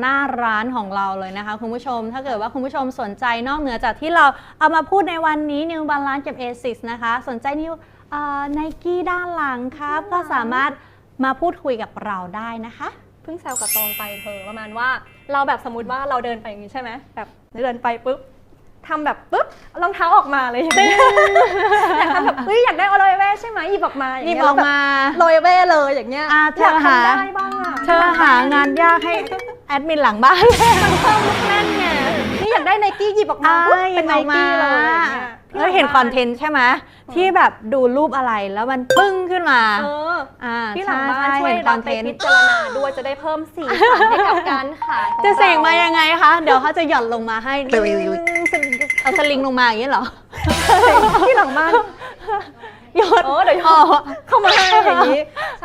หน้าร้านของเราเลยนะคะคุณผู้ชม ถ้าเกิดว่าคุณผู้ชมสนใจนอกเหนือจากที่เราเอามาพูดในวันนี้ New Balance กับ ASICS นะคะ สนใจ New ไนกี้ด้านหลังครับ ก็สามารถมาพูดคุยกับเราได้นะคะ เพิ่งแซวกับตองไปเธอประมาณว่า เราแบบสมมติว่าเราเดินไปอย่างนี้ใช่ไหมแบบเดินไปปุ๊บทำแบบปุ๊บรองเท้าออกมาเลยอย่างเงี้ยอยากทำแบบเฮ้ยอยากได้อลอยเว่ใช่ไหมหยิบออกมาอย่างนี่เงี้ยบอกแล้วแบบมาลอยเว่เลยอย่างเงี้ยอะเธออยากหาทำได้บ้างอะเธอหางานยากให้ แอดมินหลังบ้านแน่นไงนี่อยากได้ไนกี้หยิบออกมาอ่าปุ๊บหยิเป็บนไนออกมากี้เลยอย่างเงี้ยเฮ้ยเห็นคอนเทนต์ใช่ไหมที่แบบดูรูปอะไรแล้วมันปึ้งขึ้นมาเอออ่าที่หลังบ้านใช่วยเห็นคเราอนไปเทนต์พิจารณาด้วยจะได้เพิ่มสีสันให้กับการขายของจะเสกมาเรายังไงคะ เดี๋ยวเขาจะหย่อนลงมาให้เอาสลิงลงมาอย่างนี้เหรอที่หลังบ้านหยดเออเดี๋ยวอ๋อเข้ามาให้อย่างนี้ใช่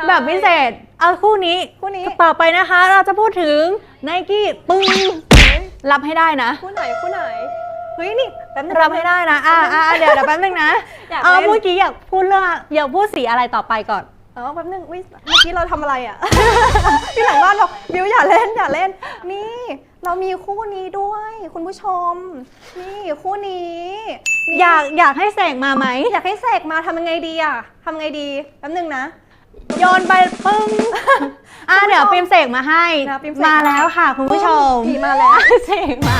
แบบพิเศษ เอาคู่นี้คู่นี้ต่อไปนะคะ เราจะพูดถึงไนกี้ปึ้งรับให้ได้นะ คู่ไหนคู่ไหนเฮ้ยนี่แป๊บนึงรับให้ได้นะอ่าอ่าเดี๋ยวเดี๋ยวแป๊บนึงนะอยากเอาเล่นเมื่อกี้อยากพูดเรื่องอยากพูดสีอะไรต่อไปก่อนเออแป๊บนึงอุ๊ยเมื่อกี้เราทำอะไรอะที่หลังบ้านบอกบิวอย่าเล่นอย่าเล่น นี่เรามีคู่นี้ด้วย คุณผู้ชม นี่คู่นี้นี่อยากอยากให้เสกมาไหมอยากให้เสกมาทำยังไงดีอะทำไงดีแป๊บนึงนะ โยนไปปึ้ง อะเดี๋ยวปิมเสกมาให้นะปิมเสกมา แล้วค่ะ คุณผู้ชมนี่มาแล้ว เสกมา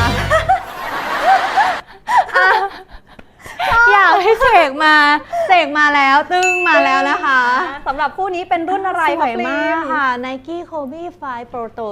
อะอยากให้เสกมาเสกมาแล้วตึ้งมาแล้วนะคะสำหรับคู่นี้เป็นรุ่นอะไรสคะวยปริมากมค่ะ Nike Kobe 5 Proto